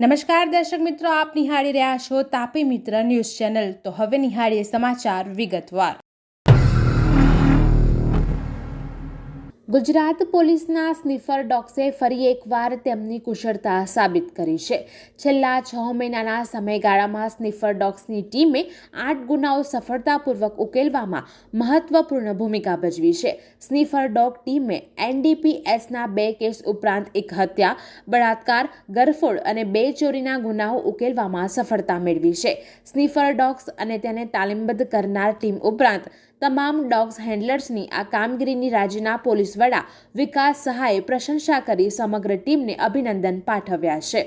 નમસ્કાર દર્શક મિત્રો, આપ નિહાળી રહ્યા છો તાપી મિત્ર ન્યૂઝ ચેનલ. તો હવે નિહાળીએ સમાચાર વિગતવાર. ગુજરાત પોલીસના સ્નિફર ડોગ્સે ફરી એકવાર તેમની કુશળતા સાબિત કરી છે. છેલ્લા છ મહિનાના સમયગાળામાં સ્નિફર ડોગ્સની ટીમે આઠ ગુનાઓ સફળતાપૂર્વક ઉકેલવામાં મહત્વપૂર્ણ ભૂમિકા ભજવી છે. સ્નિફર ડોગ ટીમે એનડીપીએસના બે કેસ ઉપરાંત એક હત્યા, બળાત્કાર, ગરફોડ અને બે ચોરીના ગુનાઓ ઉકેલવામાં સફળતા મેળવી છે. સ્નિફર ડોગ્સ અને તેને તાલીમબદ્ધ કરનાર ટીમ ઉપરાંત તમામ ડોગ્સ હેન્ડલર્સની આ કામગીરીની રાજ્યના પોલીસ વડા વિકાસ સહાયે પ્રશંસા કરી સમગ્ર ટીમને અભિનંદન પાઠવ્યા છે.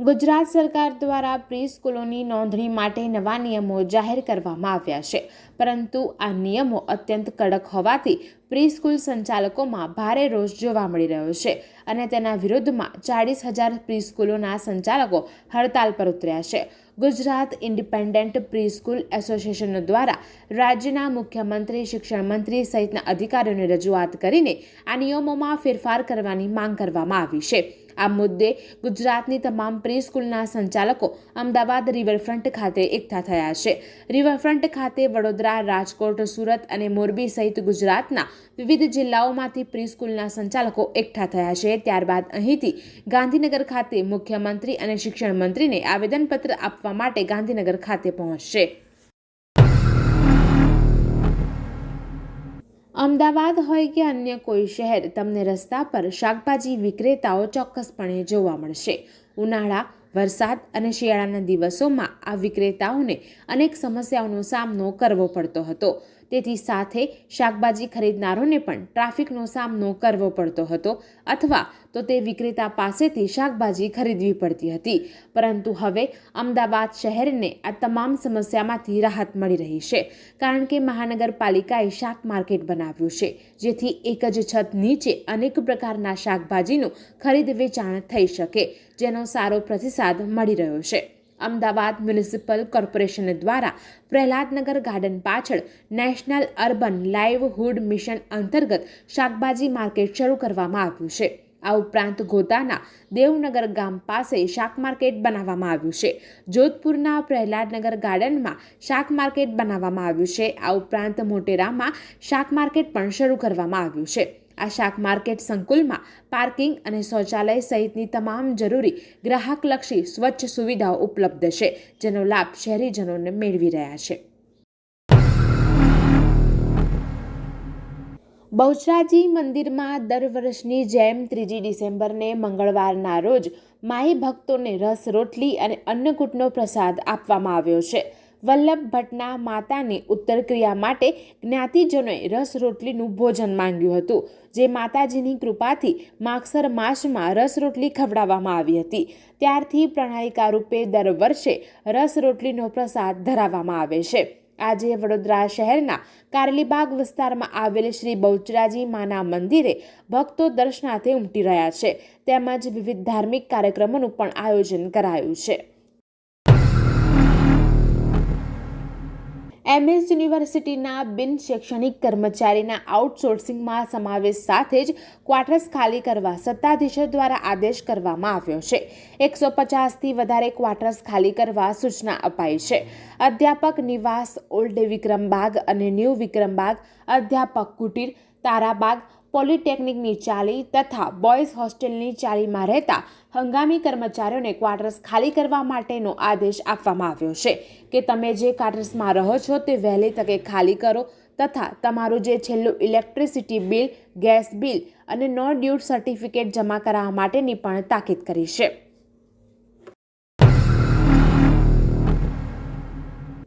ગુજરાત સરકાર દ્વારા પ્રી સ્કૂલોની નોંધણી માટે નવા નિયમો જાહેર કરવામાં આવ્યા છે. પરંતુ આ નિયમો અત્યંત કડક હોવાથી પ્રી સ્કૂલ સંચાલકોમાં ભારે રોષ જોવા મળી રહ્યો છે. અને તેના વિરુદ્ધમાં ચાળીસ હજાર પ્રી સ્કૂલોના સંચાલકો હડતાલ પર ઉતર્યા છે. Gujarat independent pre school association દ્વારા રાજ્યના મુખ્યમંત્રી શિક્ષણ મંત્રી સહિતના અધિકારીઓને રજૂઆત કરીને આ નિયમોમાં ફેરફાર કરવાની માંગ કરવામાં આવી છે. આ મુદ્દે ગુજરાતની તમામ પ્રી સ્કૂલના સંચાલકો અમદાવાદ રિવરફ્રન્ટ ખાતે એકઠા થયા છે. રિવરફ્રન્ટ ખાતે વડોદરા, રાજકોટ, સુરત અને મોરબી સહિત ગુજરાતના વિવિધ જિલ્લાઓમાંથી પ્રી સ્કૂલના સંચાલકો એકઠા થયા છે. ત્યારબાદ અહીંથી ગાંધીનગર ખાતે મુખ્યમંત્રી અને શિક્ષણ મંત્રીને આવેદનપત્ર આપવા માટે ગાંધીનગર ખાતે પહોંચશે. અમદાવાદ હોય કે અન્ય કોઈ શહેર, તમને રસ્તા પર શાકભાજી વિક્રેતાઓ ચોક્કસપણે જોવા મળશે. ઉનાળા, વરસાદ અને શિયાળાના દિવસોમાં આ વિક્રેતાઓને અનેક સમસ્યાઓનો સામનો કરવો પડતો હતો. તેથી સાથે શાકભાજી ખરીદનારોને પણ ટ્રાફિકનો સામનો કરવો પડતો હતો અથવા તો તે વિક્રેતા પાસેથી શાકભાજી ખરીદવી પડતી હતી. પરંતુ હવે અમદાવાદ શહેરને આ તમામ સમસ્યામાંથી રાહત મળી રહી છે, કારણ કે મહાનગરપાલિકાએ શાક માર્કેટ બનાવ્યું છે, જેથી એક જ છત નીચે અનેક પ્રકારના શાકભાજીનું ખરીદ વેચાણ થઈ શકે, જેનો સારો પ્રતિસાદ મળી રહ્યો છે. અમદાવાદ મ્યુનિસિપલ કોર્પોરેશન દ્વારા પ્રહલાદનગર ગાર્ડન પાછળ નેશનલ અર્બન લાઇવહુડ મિશન અંતર્ગત શાકભાજી માર્કેટ શરૂ કરવામાં આવ્યું છે. આ ઉપરાંત ગોતાના દેવનગર ગામ પાસે શાક માર્કેટ બનાવવામાં આવ્યું છે. જોધપુરના પ્રહલાદનગર ગાર્ડનમાં શાક માર્કેટ બનાવવામાં આવ્યું છે. આ ઉપરાંત મોટેરામાં શાક માર્કેટ પણ શરૂ કરવામાં આવ્યું છે. આ શાક માર્કેટ સંકુલમાં પાર્કિંગ અને શૌચાલય સહિતની તમામ જરૂરી ગ્રાહકલક્ષી સ્વચ્છ સુવિધાઓ ઉપલબ્ધ છે, જેનો લાભ શહેરીજનોને મેળવી રહ્યા છે. બહુચરાજી મંદિરમાં દર વર્ષની જેમ ત્રીજી ડિસેમ્બરને મંગળવારના રોજ માઈ ભક્તોને રસ રોટલી અને અન્નકૂટનો પ્રસાદ આપવામાં આવ્યો છે. વલ્લભ ભટ્ટના માતાની ઉત્તર ક્રિયા માટે જ્ઞાતિજનોએ રસ રોટલીનું ભોજન માંગ્યું હતું, જે માતાજીની કૃપાથી માગસર માસમાં રસ રોટલી ખવડાવવામાં આવી હતી. ત્યારથી પ્રણાલિકા રૂપે દર વર્ષે રસ રોટલીનો પ્રસાદ ધરાવવામાં આવે છે. આજે વડોદરા શહેરના કારલીબાગ વિસ્તારમાં આવેલ શ્રી બહુચરાજી માના મંદિરે ભક્તો દર્શનાર્થે ઉમટી રહ્યા છે. તેમજ વિવિધ ધાર્મિક કાર્યક્રમોનું પણ આયોજન કરાયું છે. એમએસ યુનિવર્સિટીના બિન શૈક્ષણિક કર્મચારીના આઉટસોર્સિંગમાં સમાવેશ સાથે જ ક્વાર્ટર્સ ખાલી કરવા સત્તાધીશો દ્વારા આદેશ કરવામાં આવ્યો છે. એકસો પચાસથી વધારે ક્વાર્ટર્સ ખાલી કરવા સૂચના અપાઈ છે. અધ્યાપક નિવાસ, ઓલ્ડ વિક્રમબાગ અને ન્યૂ વિક્રમબાગ, અધ્યાપક કુટીર, તારાબાગ પોલિટેકનિકની ચાલી તથા બોયઝ હોસ્ટેલની ચાલીમાં રહેતા હંગામી કર્મચારીઓને ક્વાર્ટર્સ ખાલી કરવા માટેનો આદેશ આપવામાં આવ્યો છે કે તમે જે ક્વાર્ટર્સમાં રહો છો તે વહેલી તકે ખાલી કરો તથા તમારું જે છેલ્લું ઇલેક્ટ્રિસિટી બિલ, ગેસ બિલ અને નો ડ્યુટ સર્ટિફિકેટ જમા કરાવવા માટેની પણ તાકીદ કરી છે.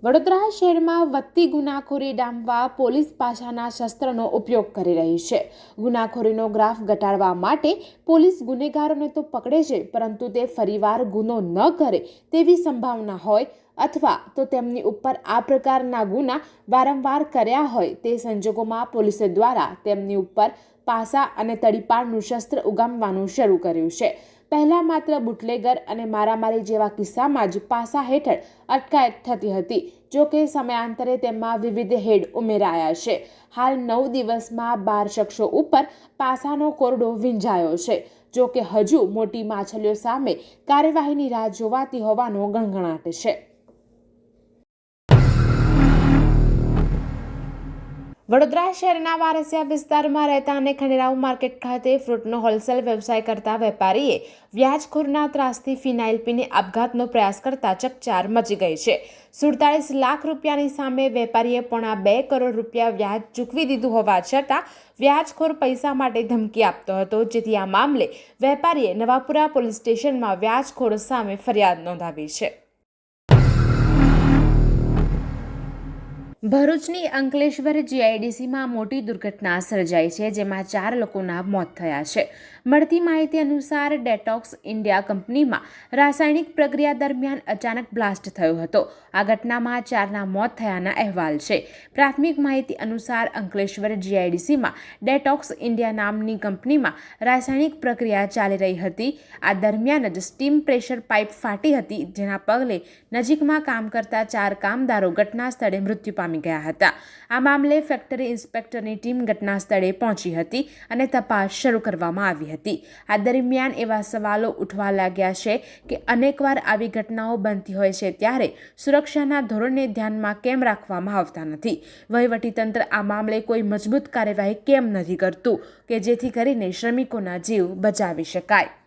વડોદરા શહેરમાં વધતી ગુનાખોરી ડામવા પોલીસ પાછાના શસ્ત્રનો ઉપયોગ કરી રહી છે. ગુનાખોરીનો ગ્રાફ ઘટાડવા માટે પોલીસ ગુનેગારોને તો પકડે છે, પરંતુ તે ફરીવાર ગુનો ન કરે તેવી સંભાવના હોય અથવા તો તેમની ઉપર આ પ્રકારના ગુના વારંવાર કર્યા હોય તે સંજોગોમાં પોલીસે દ્વારા તેમની ઉપર પાસા અને તડીપારનું શસ્ત્ર ઉગામવાનું શરૂ કર્યું છે. પહેલાં માત્ર બુટલેગર અને મારામારી જેવા કિસ્સામાં જ પાસા હેઠળ અટકાયત થતી હતી, જો કે સમયાંતરે તેમાં વિવિધ હેડ ઉમેરાયા છે. હાલ નવ દિવસમાં બાર શખ્સો ઉપર પાસાનો કોરડો વીંઝાયો છે, જો કે હજુ મોટી માછલીઓ સામે કાર્યવાહીની રાહ જોવાતી હોવાનો ગણગણાટ છે. વડોદરા શહેરના વારસિયા વિસ્તારમાં રહેતા અને ખંડેરાવ માર્કેટ ખાતે ફ્રૂટનો હોલસેલ વ્યવસાય કરતા વેપારીએ વ્યાજખોરના ત્રાસથી ફિનાઇલ પીને આપઘાતનો પ્રયાસ કરતા ચકચાર મચી ગઈ છે. સુડતાલીસ લાખ રૂપિયાની સામે વેપારીએ પોણા બે કરોડ રૂપિયા વ્યાજ ચૂકવી દીધું હોવા છતાં વ્યાજખોર પૈસા માટે ધમકી આપતો હતો, જેથી આ મામલે વેપારીએ નવાપુરા પોલીસ સ્ટેશનમાં વ્યાજખોર સામે ફરિયાદ નોંધાવી છે. ભરૂચની અંકલેશ્વર જીઆઈડીસીમાં મોટી દુર્ઘટના સર્જાઈ છે, જેમાં ચાર લોકોના મોત થયા છે. મળતી માહિતી અનુસાર ડેટોક્સ ઇન્ડિયા કંપનીમાં રાસાયણિક પ્રક્રિયા દરમિયાન અચાનક બ્લાસ્ટ થયો હતો. આ ઘટનામાં ચારના મોત થયાના અહેવાલ છે. પ્રાથમિક માહિતી અનુસાર અંકલેશ્વર જીઆઈડીસીમાં ડેટોક્સ ઇન્ડિયા નામની કંપનીમાં રાસાયણિક પ્રક્રિયા ચાલી રહી હતી. આ દરમિયાન જ સ્ટીમ પ્રેશર પાઇપ ફાટી હતી, જેના પગલે નજીકમાં કામ કરતા ચાર કામદારો ઘટના સ્થળે મૃત્યુ પામી ગયા હતા. આ મામલે ફેક્ટરી ઇન્સ્પેક્ટરની ટીમ ઘટના સ્થળે પહોંચી હતી અને તપાસ શરૂ કરવામાં આવી હતી. આ દરમિયાન એવા સવાલો ઉઠવા લાગ્યા છે કે અનેકવાર આવી ઘટનાઓ બનતી હોય છે ત્યારે સુરક્ષાના ધોરણને ધ્યાનમાં કેમ રાખવામાં આવતા નથી? વહીવટીતંત્ર આ મામલે કોઈ મજબૂત કાર્યવાહી કેમ નથી કરતું કે જેથી કરીને શ્રમિકોના જીવ બચાવી શકાય?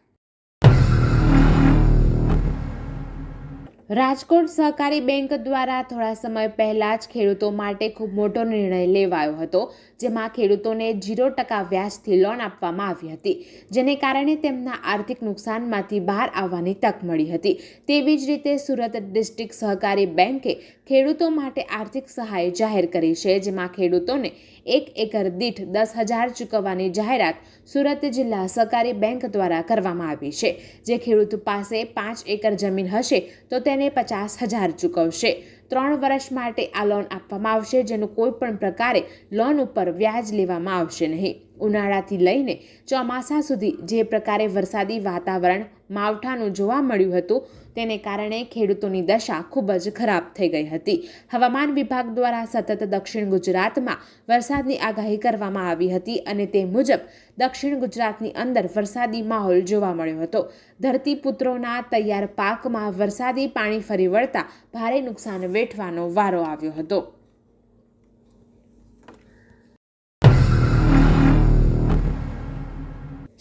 રાજકોટ સહકારી બેંક દ્વારા થોડા સમય પહેલાં જ ખેડૂતો માટે ખૂબ મોટો નિર્ણય લેવાયો હતો, જેમાં ખેડૂતોને ઝીરો ટકા વ્યાજથી લોન આપવામાં આવી હતી, જેને કારણે તેમના આર્થિક નુકસાનમાંથી બહાર આવવાની તક મળી હતી. તેવી જ રીતે સુરત ડિસ્ટ્રિક્ટ સહકારી બેંકે ખેડૂતો માટે આર્થિક સહાય જાહેર કરી છે, જેમાં ખેડૂતોને એક એકર દીઠ દસ હજાર ચૂકવવાની જાહેરાત સુરત જિલ્લા સહકારી બેંક દ્વારા કરવામાં આવી છે. જે ખેડૂત પાસે પાંચ એકર જમીન હશે, તો તેને પચાસ હજાર ચૂકવશે. ત્રણ વર્ષ માટે આ લોન આપવામાં આવશે, જેનું કોઈ પણ પ્રકારે લોન ઉપર વ્યાજ લેવામાં આવશે નહીં. ઉનાળાથી લઈને ચોમાસા સુધી જે પ્રકારે વરસાદી વાતાવરણ માવઠાનું જોવા મળ્યું હતું તેને કારણે ખેડૂતોની દશા ખૂબ જ ખરાબ થઈ ગઈ હતી. હવામાન વિભાગ દ્વારા સતત દક્ષિણ ગુજરાતમાં વરસાદની આગાહી કરવામાં આવી હતી અને તે મુજબ દક્ષિણ ગુજરાતની અંદર વરસાદી માહોલ જોવા મળ્યો હતો. ધરતીપુત્રોના તૈયાર પાકમાં વરસાદી પાણી ફરી વળતા ભારે નુકસાન વેઠવાનો વારો આવ્યો હતો.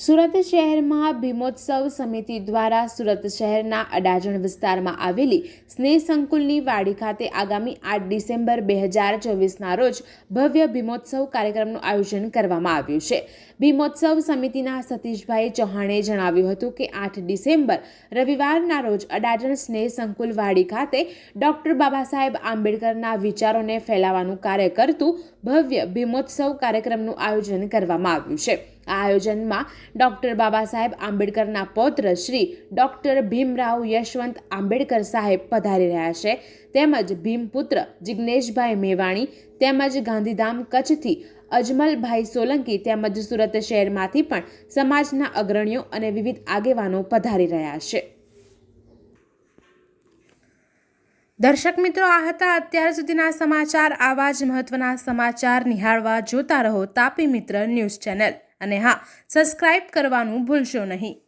સુરત શહેરમાં ભીમોત્સવ સમિતિ દ્વારા સુરત શહેરના અડાજણ વિસ્તારમાં આવેલી સ્નેહ સંકુલની વાડી ખાતે આગામી આઠ ડિસેમ્બર બે હજાર ચોવીસના રોજ ભવ્ય ભીમોત્સવ કાર્યક્રમનું આયોજન કરવામાં આવ્યું છે. ભીમોત્સવ સમિતિના સતીશભાઈ ચૌહાણે જણાવ્યું હતું કે આઠ ડિસેમ્બર રવિવારના રોજ અડાજણ સ્નેહ સંકુલ વાડી ખાતે ડોક્ટર બાબા સાહેબ આંબેડકરના વિચારોને ફેલાવવાનું કાર્ય કરતું ભવ્ય ભીમોત્સવ કાર્યક્રમનું આયોજન કરવામાં આવ્યું છે. આ આયોજનમાં ડૉક્ટર બાબા સાહેબ આંબેડકરના પૌત્ર શ્રી ડૉક્ટર ભીમરાવ યશવંત આંબેડકર સાહેબ પધારી રહ્યા છે. તેમજ ભીમપુત્ર જિજ્ઞેશભાઈ મેવાણી તેમજ ગાંધીધામ કચ્છથી અજમલભાઈ સોલંકી તેમજ સુરત શહેરમાંથી પણ સમાજના અગ્રણીઓ અને વિવિધ આગેવાનો પધારી રહ્યા છે. દર્શક મિત્રો, આ હતા અત્યાર સુધીના સમાચાર. આવા જ મહત્વના સમાચાર નિહાળવા જોતા રહો તાપી મિત્ર ન્યૂઝ ચેનલ. અને હા સબસ્ક્રાઇબ કરવાનું ભૂલશો નહીં.